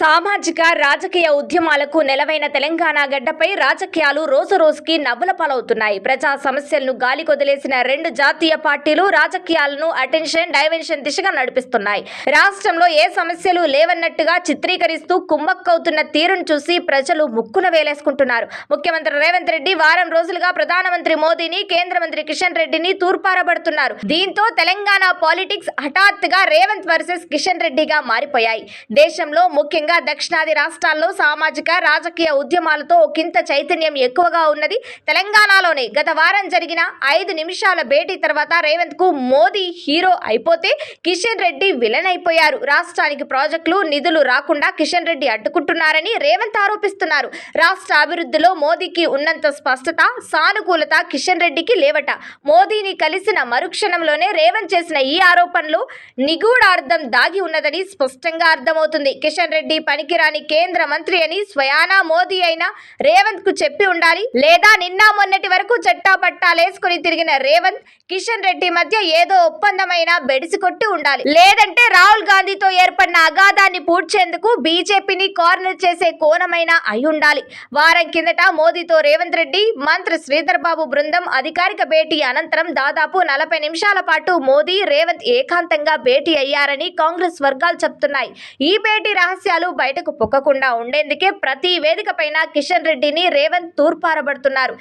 సామాజిక రాజకీయ ఉద్యమాలకు నెలవైన తెలంగాణ గడ్డపై రాజకీయాలు రోజు రోజుకి నవ్వుల పాలవుతున్నాయి. ప్రజా సమస్యలను గాలి కొదిలేసిన రెండు జాతీయ పార్టీలు రాజకీయాలను అటెన్షన్ డైవెన్షన్ దిశగా నడిపిస్తున్నాయి. రాష్ట్రంలో ఏ సమస్యలు లేవన్నట్టుగా చిత్రీకరిస్తూ కుమ్మక్కవుతున్న తీరును చూసి ప్రజలు ముక్కున వేలేసుకుంటున్నారు. ముఖ్యమంత్రి రేవంత్ రెడ్డి వారం రోజులుగా ప్రధానమంత్రి మోదీని కేంద్ర మంత్రి కిషన్ రెడ్డిని తూర్పారబడుతున్నారు. దీంతో తెలంగాణ పాలిటిక్స్ హఠాత్తుగా రేవంత్ వర్సెస్ కిషన్ రెడ్డిగా మారిపోయాయి. దేశంలో ముఖ్యంగా దక్షిణాది రాష్ట్రాల్లో సామాజిక రాజకీయ ఉద్యమాలతో ఒకంత చైతన్యం ఎక్కువగా ఉన్నది. తెలంగాణలోనే గత వారం జరిగిన ఐదు నిమిషాల భేటీ తర్వాత రేవంత్కు మోదీ హీరో అయిపోతే కిషన్ రెడ్డి విలన్ అయిపోయారు. రాష్ట్రానికి ప్రాజెక్టులు నిధులు రాకుండా కిషన్ రెడ్డి అడ్డుకుంటున్నారని రేవంత్ ఆరోపిస్తున్నారు. రాష్ట్ర అభివృద్ధిలో మోదీకి ఉన్నంత స్పష్టత సానుకూలత కిషన్ రెడ్డికి లేవట. మోదీని కలిసిన మరుక్షణంలోనే రేవంత్ చేసిన ఈ ఆరోపణలు నిగూఢార్థం దాగి ఉన్నదని స్పష్టంగా అర్థమవుతుంది. కిషన్ రెడ్డి పనికిరాని కేంద్ర మంత్రి అని స్వయానా మోదీ అయినా రేవంత్కు చెప్పి ఉండాలి. లేదా నిన్న మొన్నటి వరకు చట్టా పట్టాలేసుకుని తిరిగిన రేవంత్ కిషన్ రెడ్డి మధ్య ఏదో ఒప్పందమైన బెడిసి కొట్టి ఉండాలి. లేదంటే రాహుల్ గాంధీతో ఏర్పడిన అగాధాన్ని పూడ్చేందుకు బీజేపీని కార్నర్ చేసే కోణమైన అయి ఉండాలి. వారం కిందట మోదీతో రేవంత్ రెడ్డి మంత్రి శ్రీధర్ బాబు బృందం అధికారిక భేటీ అనంతరం దాదాపు నలభై నిమిషాల పాటు మోదీ రేవంత్ ఏకాంతంగా భేటీ అయ్యారని కాంగ్రెస్ వర్గాలు చెప్తున్నాయి. ఈ భేటీ రహస్యాలు బయటకు పొక్కకుండా ఉండేందుకే ప్రతి వేదిక పైన కిషన్ రెడ్డిని రేవంత్ తూర్పారబడుతున్నారు.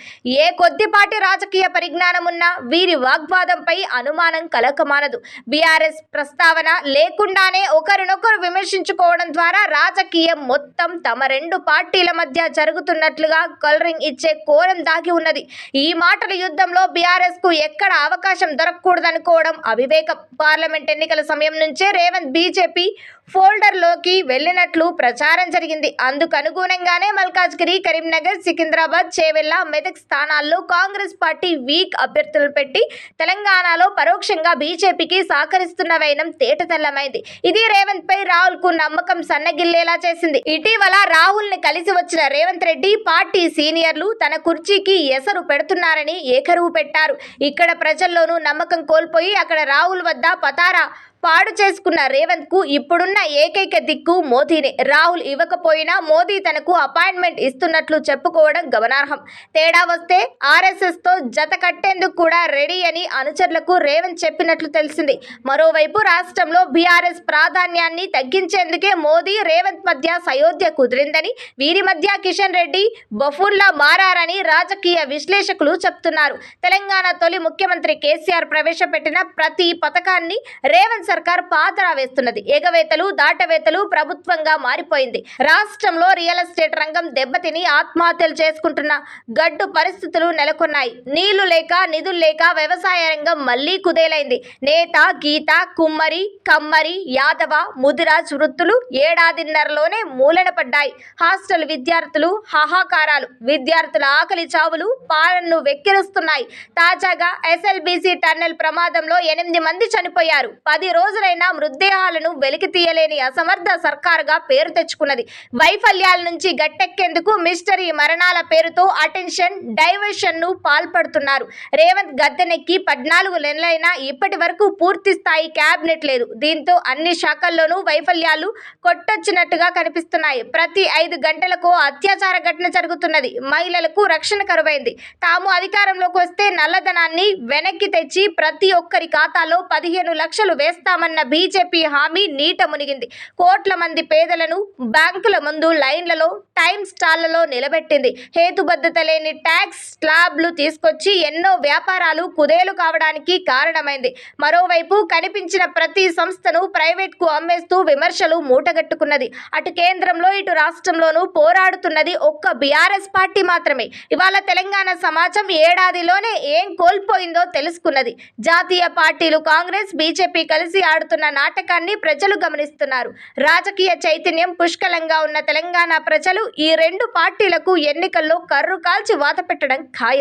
ఏ కొద్దిపాటి రాజకీయ పరిజ్ఞానం ఉన్నా వీరి వాగ్వాదంపై అనుమానం కలకమానదు. బీఆర్ఎస్ ప్రస్తావన లేకుండానే ఒకరినొకరు విమర్శించుకోవడం ద్వారా రాజకీయం మొత్తం తమ రెండు పార్టీల మధ్య జరుగుతున్నట్లుగా కలరింగ్ ఇచ్చే కోరం దాగి ఉన్నది. ఈ మాటల యుద్ధంలో బీఆర్ఎస్కు ఎక్కడ అవకాశం దొరకకూడదనుకోవడం అవివేకం. పార్లమెంట్ ఎన్నికల సమయం నుంచే రేవంత్ బీజేపీ ఫోల్డర్లోకి వెళ్ళినట్లు ప్రచారం జరిగింది. అందుకు అనుగుణంగానే మల్కాజ్గిరి కరీంనగర్ సికింద్రాబాద్ చేవెళ్ళ మెదక్ స్థానాల్లో కాంగ్రెస్ పార్టీ వీక్ అభ్యర్థులు పెట్టి తెలంగాణలో పరోక్షంగా బీజేపీకి సహకరిస్తున్న వైనం తేటతెల్లమైంది. ఇది రేవంత్ పై రాహుల్కు నమ్మకం సన్నగిల్లేలా చేసింది. ఇటీవల రాహుల్ని కలిసి వచ్చిన రేవంత్ రెడ్డి పార్టీ సీనియర్లు తన కుర్చీకి ఎసరు పెడుతున్నారని ఏకరువు పెట్టారు. ఇక్కడ ప్రజల్లోనూ నమ్మకం కోల్పోయి అక్కడ రాహుల్ వద్ద పతారా పాడు చేసుకున్న రేవంత్కు ఇప్పుడున్న ఏకైక దిక్కు మోదీనే. రాహుల్ ఇవ్వకపోయినా మోదీ తనకు అపాయింట్మెంట్ ఇస్తున్నట్లు చెప్పుకోవడం గమనార్హం. తేడా వస్తే ఆర్ఎస్ఎస్తో జత కట్టేందుకు కూడా రెడీ అని అనుచరులకు రేవంత్ చెప్పినట్లు తెలిసింది. మరోవైపు రాష్ట్రంలో బీఆర్ఎస్ ప్రాధాన్యాన్ని తగ్గించేందుకే మోదీ రేవంత్ మధ్య సయోధ్య కుదిరిందని వీరి మధ్య కిషన్ రెడ్డి బఫూన్లా మారారని రాజకీయ విశ్లేషకులు చెప్తున్నారు. తెలంగాణ తొలి ముఖ్యమంత్రి కేసీఆర్ ప్రవేశపెట్టిన ప్రతి పథకాన్ని రేవంత్ సర్కార్ పాతరా వేస్తున్నది. ఎగవేతలు దాటవేతలు ప్రభుత్వంగా మారిపోయింది. రాష్ట్రంలో రియల్ ఎస్టేట్ రంగం దెబ్బతిని ఆత్మహత్యలు చేసుకుంటున్న గడ్డు పరిస్థితులు నెలకొన్నాయి. నీళ్ళు లేక నిధులు లేక వ్యవసాయ రంగం మళ్ళీ కుదేలైంది. నేత గీత కుమ్మరి కమ్మరి యాదవ ముదిరాజ్ వృత్తులు ఏడాదిన్నరలోనే మూలన పడ్డాయి. హాస్టల్ విద్యార్థులు హాహాకారాలు. విద్యార్థుల ఆకలి చావులు పాలనను వెక్కిరిస్తున్నాయి. తాజాగా ఎస్ఎల్బీసీ టన్నెల్ ప్రమాదంలో ఎనిమిది మంది చనిపోయారు. పది రోజులైనా మృతదేహాలను వెలికి తీయలేని అసమర్థ సర్కారుగా పేరు తెచ్చుకున్నది. వైఫల్యాల నుంచి గట్టెక్కేందుకు మిస్టరీ మరణాల పేరుతో అటెన్షన్ డైవర్షన్ను పాల్పడుతున్నారు. రేవంత్ గద్దెనెక్కి పద్నాలుగు నెలలైనా ఇప్పటి వరకు పూర్తి స్థాయి క్యాబినెట్ లేదు. దీంతో అన్ని శాఖల్లోనూ వైఫల్యాలు కొట్టొచ్చినట్టుగా కనిపిస్తున్నాయి. ప్రతి ఐదు గంటలకు అత్యాచార ఘటన జరుగుతున్నది. మహిళలకు రక్షణ కరువైంది. తాము అధికారంలోకి వస్తే నల్లధనాన్ని వెనక్కి తెచ్చి ప్రతి ఒక్కరి ఖాతాలో పదిహేను లక్షలు చేస్తామన్న బీజేపీ హామీ నీట మునిగింది. కోట్ల మంది పేదలను బ్యాంకుల ముందు లైన్లలో టైం స్టాళ్ళలో నిలబెట్టింది. హేతుబద్ధత లేని ట్యాక్స్ స్లాబ్లు తీసుకొచ్చి ఎన్నో వ్యాపారాలు కుదేలు కావడానికి కారణమైంది. మరోవైపు కనిపించిన ప్రతి సంస్థను ప్రైవేట్కు అమ్మేస్తూ విమర్శలు మూటగట్టుకున్నది. అటు కేంద్రంలో ఇటు రాష్ట్రంలోనూ పోరాడుతున్నది ఒక్క బీఆర్ఎస్ పార్టీ మాత్రమే. ఇవాళ తెలంగాణ సమాజం ఏడాదిలోనే ఏం కోల్పోయిందో తెలుసుకున్నది. జాతీయ పార్టీలు కాంగ్రెస్ బీజేపీ కలిసి కలిసి ఆడుతున్న నాటకాన్ని ప్రజలు గమనిస్తున్నారు. రాజకీయ చైతన్యం పుష్కలంగా ఉన్న తెలంగాణ ప్రజలు ఈ రెండు పార్టీలకు ఎన్నికల్లో కర్రు కాల్చి వాత పెట్టడం ఖాయం.